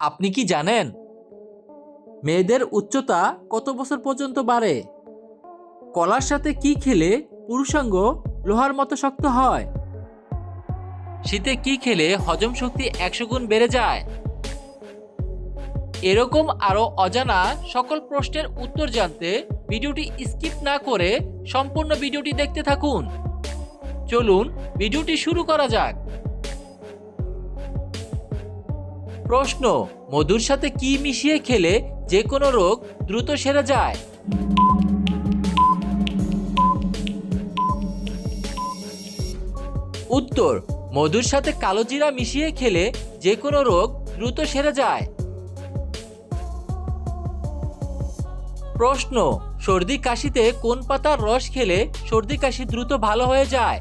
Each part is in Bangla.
আপনি কি জানেন? মেয়েদের উচ্চতা কত বছর পর্যন্ত বাড়ে? কলার সাথে কি খেলে পুরুষাঙ্গ লোহার মতো শক্ত হয়? শীতে কি খেলে হজম শক্তি একশো গুণ বেড়ে যায়? এরকম আরও অজানা সকল প্রশ্নের উত্তর জানতে ভিডিওটি স্কিপ না করে সম্পূর্ণ ভিডিওটি দেখতে থাকুন। চলুন, ভিডিওটি শুরু করা যাক। প্রশ্ন, মধুর সাথে কি মিশিয়ে খেলে যে কোনো রোগ দ্রুত সেরে যায়? উত্তর, মধুর সাথে কালো জিরা মিশিয়ে খেলে যে কোনো রোগ দ্রুত সেরে যায়। প্রশ্ন, সর্দি কাশিতে কোন পাতার রস খেলে সর্দি কাশি দ্রুত ভালো হয়ে যায়?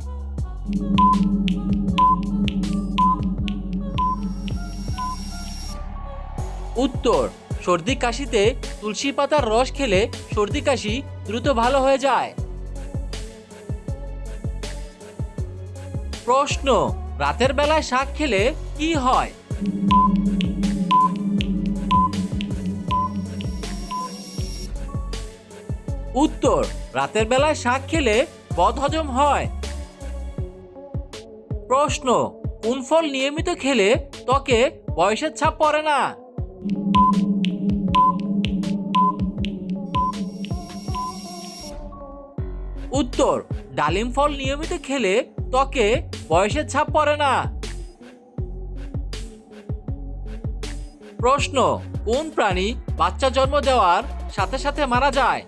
উত্তর, সর্দি কাশিতে তুলসী পাতার রস খেলে সর্দি কাশি দ্রুত ভালো হয়ে যায়। প্রশ্ন, রাতের বেলায় শাক খেলে কি হয়? উত্তর, রাতের বেলায় শাক খেলে বদহজম হয়। প্রশ্ন, কোন ফল নিয়মিত খেলে ত্বকে বয়সের ছাপ পড়ে না? উত্তর, ডালিম ফল নিয়মিত খেলে ত্বকে বয়সের ছাপ পড়ে না। প্রশ্ন, কোন প্রাণী বাচ্চা জন্ম দেওয়ার সাথে সাথে মারা যায়?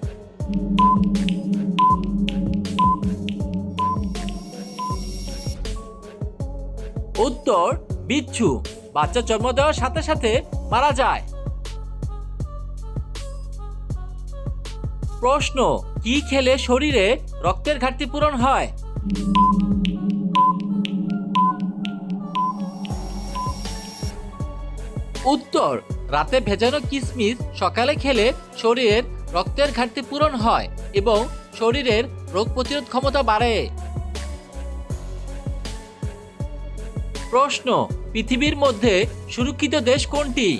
উত্তর, বিচ্ছু, বাচ্চা জন্ম দেওয়ার সাথে সাথে মারা যায়। প্রশ্ন কি খেলে শরীরে রক্তের ঘাটতি পূরণ হয়? উত্তর, রাতে ভেজানো কিশমিশ সকালে খেলে শরীরের রক্তের ঘাটতি পূরণ হয় এবং শরীরের রোগ প্রতিরোধ ক্ষমতা বাড়ে। প্রশ্ন, পৃথিবীর মধ্যে সুরক্ষিত দেশ কোনটি?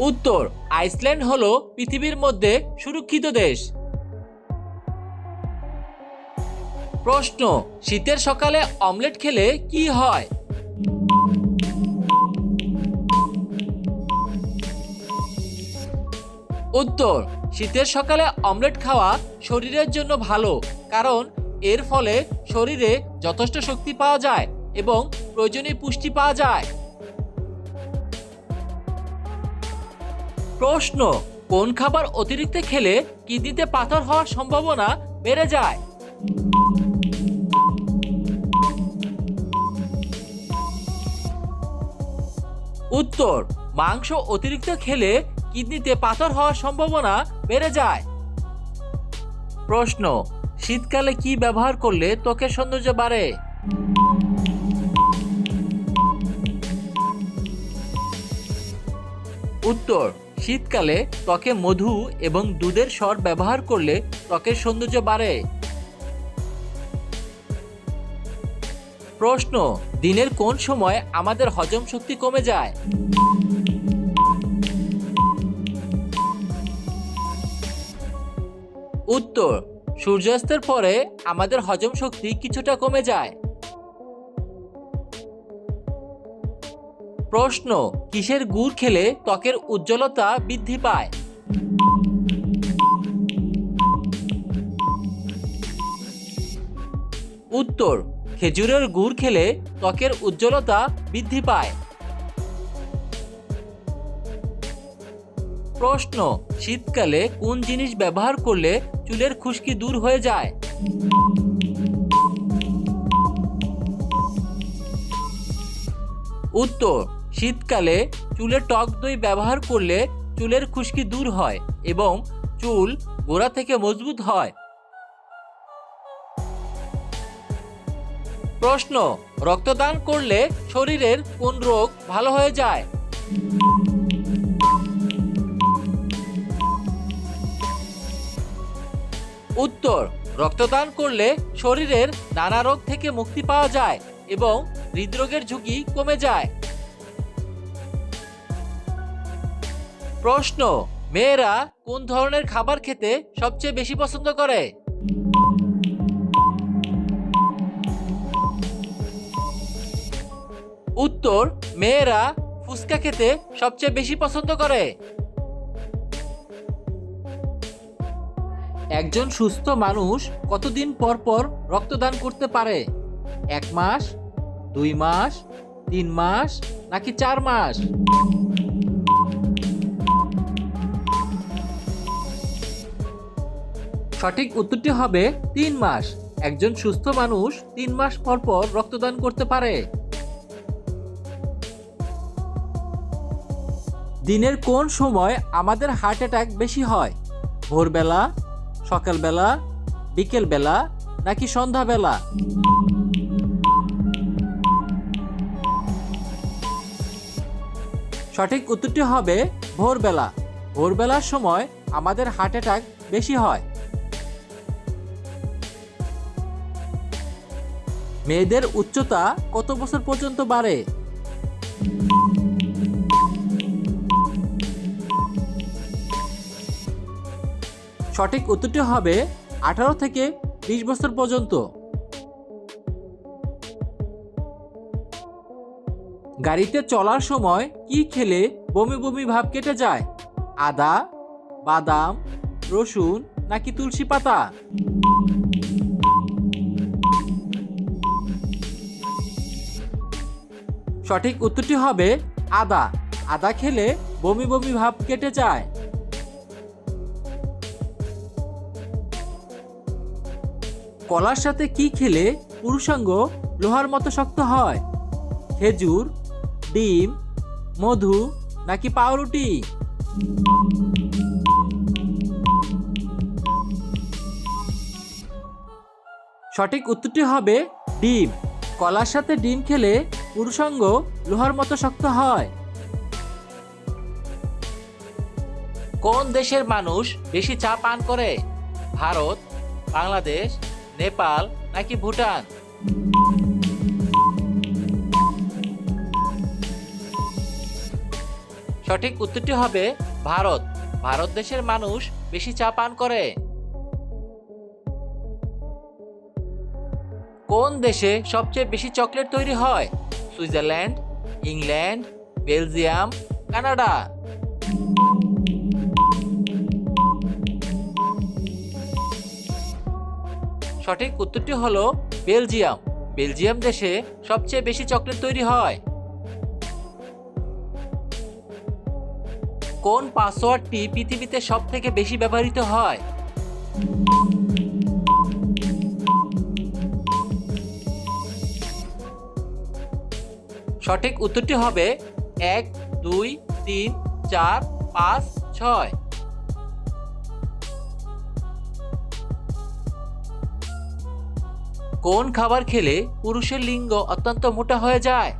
উত্তর, আইসল্যান্ড হলো পৃথিবীর মধ্যে সুরক্ষিত দেশ। প্রশ্ন, শীতের সকালে অমলেট খেলে কি হয়? উত্তর, শীতের সকালে অমলেট খাওয়া শরীরের জন্য ভালো, কারণ এর ফলে শরীরে যথেষ্ট শক্তি পাওয়া যায় এবং প্রয়োজনীয় পুষ্টি পাওয়া যায়। প্রশ্ন, কোন খাবার অতিরিক্ত খেলে কিডনিতে পাথর হওয়ার সম্ভাবনা বেড়ে যায়? উত্তর, মাংস অতিরিক্ত খেলে কিডনিতে পাথর হওয়ার সম্ভাবনা বেড়ে যায়। প্রশ্ন, শীতকালে কি ব্যবহার করলে ত্বকের সৌন্দর্য বাড়ে? উত্তর শীতকালে ত্বকে মধু এবং দুধের স্বর ব্যবহার করলে ত্বকের সৌন্দর্য বাড়ে। প্রশ্ন, দিনের কোন সময় আমাদের হজম শক্তি কমে যায়? উত্তর, সূর্যাস্তের পরে আমাদের হজম শক্তি কিছুটা কমে যায়। প্রশ্ন, কিসের গুড় খেলে ত্বকের উজ্জ্বলতা বৃদ্ধি পায়? উত্তর, খেজুরের গুড় খেলে ত্বকের উজ্জ্বলতা বৃদ্ধি পায়। প্রশ্ন, শীতকালে কোন জিনিস ব্যবহার করলে চুলের খুশকি দূর হয়ে যায়? উত্তর শীতকালে চুলে টক দই ব্যবহার করলে চুলের খুশকি দূর হয় এবং চুল গোড়া থেকে মজবুত হয়। প্রশ্ন, রক্তদান করলে শরীরের কোন রোগ ভালো হয়ে যায়? উত্তর, রক্তদান করলে শরীরের নানা রোগ থেকে মুক্তি পাওয়া যায় এবং হৃদরোগের ঝুঁকি কমে যায়। প্রশ্ন, মেয়েরা কোন ধরনের খাবার খেতে সবচেয়ে বেশি পছন্দ করে? উত্তর, মেয়েরা ফুচকা খেতে সবচেয়ে বেশি পছন্দ করে। একজন সুস্থ মানুষ কতদিন পর পর রক্তদান করতে পারে? এক মাস, দুই মাস, তিন মাস, নাকি চার মাস? সঠিক উত্তরটি হবে তিন মাস। একজন সুস্থ মানুষ তিন মাস পর পর রক্তদান করতে পারে। দিনের কোন সময় আমাদের হার্ট অ্যাটাক বেশি হয়? ভোরবেলা, সকালবেলা, বিকেলবেলা, নাকি সন্ধ্যাবেলা? সঠিক উত্তরটি হবে ভোরবেলা। ভোরবেলার সময় আমাদের হার্ট অ্যাটাক বেশি হয়। মেয়েদের উচ্চতা কত বছর পর্যন্ত বাড়ে? সঠিক উত্তরটি হবে আঠারো থেকে বিশ বছর পর্যন্ত। গাড়িতে চলার সময় কি খেলে বমি বমি ভাব কেটে যায়? আদা, বাদাম, রসুন নাকি তুলসী পাতা? সঠিক উত্তরটি হবে আদা। আদা খেলে বমি বমি ভাব কেটে যায়। কলার সাথে কি খেলে পুরুষাঙ্গ লোহার মতো শক্ত হয়? খেজুর, ডিম, মধু নাকি পাউরুটি? সঠিক উত্তরটি হবে ডিম। কলার সাথে ডিম খেলে পুরুষাঙ্গ লোহার মতো শক্ত হয়। কোন দেশের মানুষ বেশি চা পান করে? ভারত, বাংলাদেশ, নেপাল নাকি ভুটান? সঠিক উত্তরটি হবে ভারত। ভারত দেশের মানুষ বেশি চা পান করে। কোন দেশে সবচেয়ে বেশি চকলেট তৈরি হয়? Switzerland, England, Belgium, Canada. সঠিক উত্তরটি হলো বেলজিয়াম। বেলজিয়াম দেশে সবচেয়ে বেশি চকলেট তৈরি হয়। কোন পাসওয়ার্ডটি পৃথিবীতে সব থেকে বেশি ব্যবহৃত হয়? সঠিক উত্তরটি হবে এক, দুই, তিন, চার, পাঁচ, ছয়। কোন খাবার খেলে পুরুষের লিঙ্গ অত্যন্ত মোটা হয়ে যায়?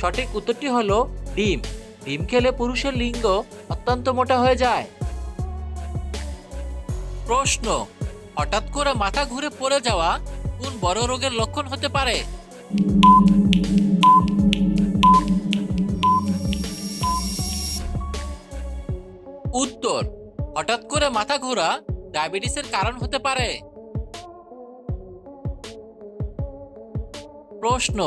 সঠিক উত্তরটি হলো ডিম। ডিম খেলে পুরুষের লিঙ্গ অত্যন্ত মোটা হয়ে যায়। প্রশ্ন হঠাৎ করে মাথা ঘুরে পড়ে যাওয়া কোন বড় রোগের লক্ষণ হতে পারে? উত্তর, হঠাৎ করে মাথা ঘোরা ডায়াবেটিসের কারণ হতে পারে। প্রশ্ন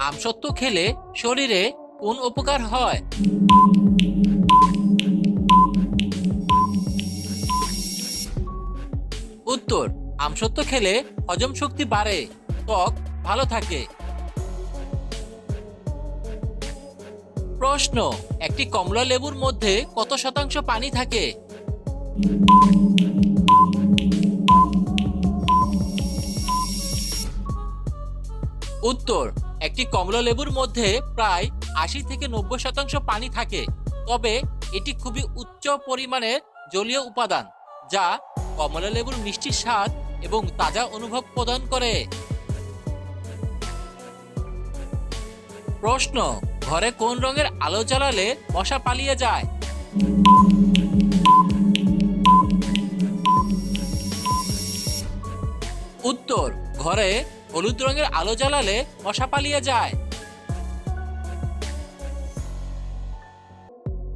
আমসত্ব খেলে শরীরে কোন উপকার হয়? উত্তর, আমসত্ব খেলে হজম শক্তি বাড়ে, ত্বক ভালো থাকে। প্রশ্ন, একটি কমলা লেবুর মধ্যে কত শতাংশ পানি থাকে? উত্তর, একটি কমলা লেবুর মধ্যে প্রায় আশি থেকে নব্বই শতাংশ পানি থাকে, তবে এটি খুবই উচ্চ পরিমাণের জলীয় উপাদান, যা কমলা লেবুর মিষ্টি স্বাদ এবং তাজা অনুভব প্রদান করে। প্রশ্ন, ঘরে কোন রঙের আলো জ্বালালে মশা পালিয়ে যায়? উত্তর, ঘরে হলুদ রঙের আলো জ্বালালে মশা পালিয়ে যায়।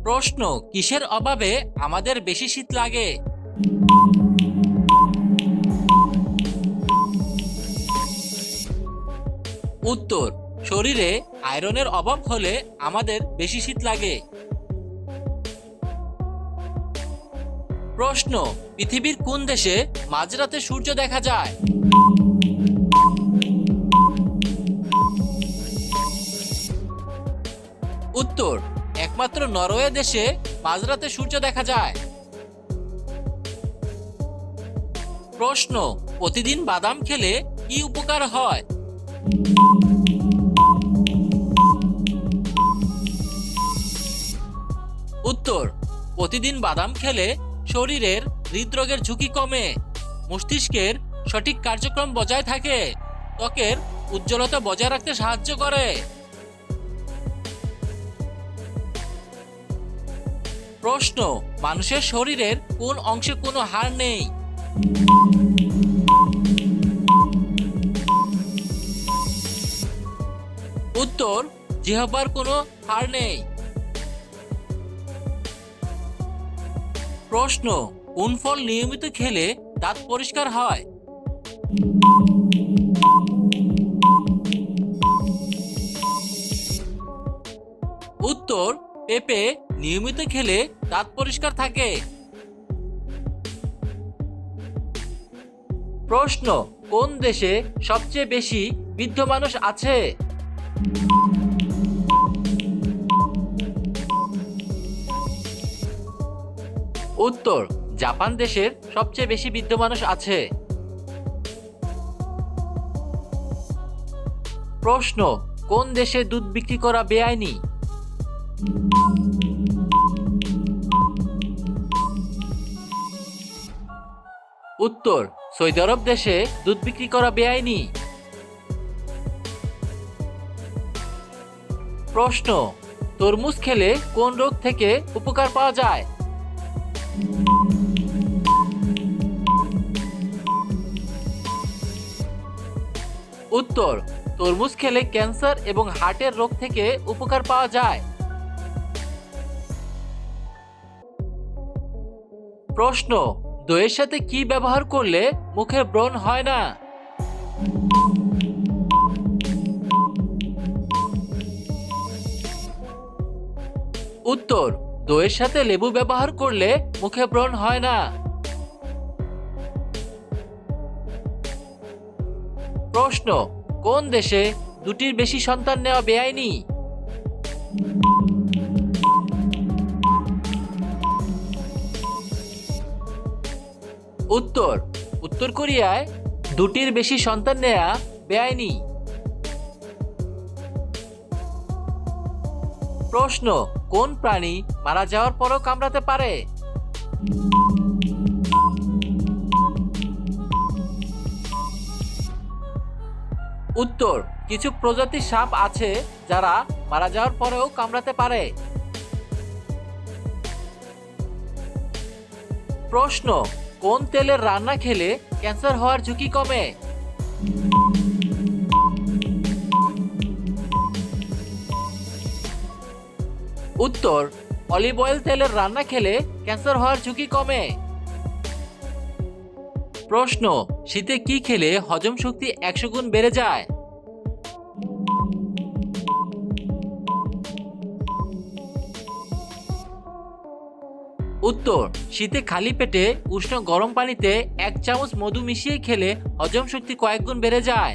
প্রশ্ন, কিসের অভাবে আমাদের বেশি শীত লাগে? উত্তর, শরীরে আয়রনের অভাব হলে আমাদের বেশি শীত লাগে। প্রশ্ন, পৃথিবীর কোন দেশে মাঝরাতে সূর্য দেখা যায়? উত্তর, একমাত্র নরওয়ে দেশে মাঝরাতে সূর্য দেখা যায়। প্রশ্ন, প্রতিদিন বাদাম খেলে কি উপকার হয়? উত্তর, প্রতিদিন বাদাম খেলে শরীরের হৃদরোগের ঝুঁকি কমে, মস্তিষ্কের সঠিক কার্যক্রম বজায় থাকে, ত্বকের উজ্জ্বলতা বজায় রাখতে সাহায্য করে। প্রশ্ন, মানুষের শরীরের কোন অংশে কোনো হাড় নেই? উত্তর জিহ্বার কোনো হাড় নেই। প্রশ্ন, কোন ফল নিয়মিত খেলে দাঁত পরিষ্কার হয়? উত্তর, পেঁপে নিয়মিত খেলে দাঁত পরিষ্কার থাকে। প্রশ্ন, কোন দেশে সবচেয়ে বেশি বৃদ্ধ মানুষ আছে? উত্তর, জাপান দেশের সবচেয়ে বেশি বৃদ্ধ মানুষ আছে। প্রশ্ন, কোন দেশে দুধ বিক্রি করা বেআইনি? উত্তর, সৌদি আরব দেশে দুধ বিক্রি করা বেআইনি। প্রশ্ন, তরমুজ খেলে কোন রোগ থেকে উপকার পাওয়া যায়? উত্তর, তরমুজ খেলে ক্যান্সার এবং হার্টের রোগ থেকে উপকার পাওয়া যায়। প্রশ্ন, দইয়ের সাথে কি ব্যবহার করলে মুখে ব্রণ হয় না? উত্তর, দইয়ের সাথে লেবু ব্যবহার করলে মুখে ব্রণ হয় না। প্রশ্ন, কোন দেশে দুটির বেশি সন্তান নেওয়া বেআইনি? উত্তর উত্তর কোরিয়ায় দুটির বেশি সন্তান নেয়া বেআইনি। প্রশ্ন কোন প্রাণী মারা যাওয়ার পরও কামড়াতে পারে? উত্তর, কিছু প্রজাতির সাপ আছে যারা মারা যাওয়ার পরেও কামড়াতে পারে। প্রশ্ন, কোন তেলের রান্না খেলে ক্যান্সার হওয়ার ঝুঁকি কমে? উত্তর অলিভ অয়েল তেলের রান্না খেলে ক্যান্সার হওয়ার ঝুঁকি কমে। প্রশ্ন, শীতে কি খেলে হজম শক্তি একশো গুণ বেড়ে যায়? উত্তর, শীতে খালি পেটে উষ্ণ গরম পানিতে এক চামচ মধু মিশিয়ে খেলে হজম শক্তি কয়েক গুণ বেড়ে যায়।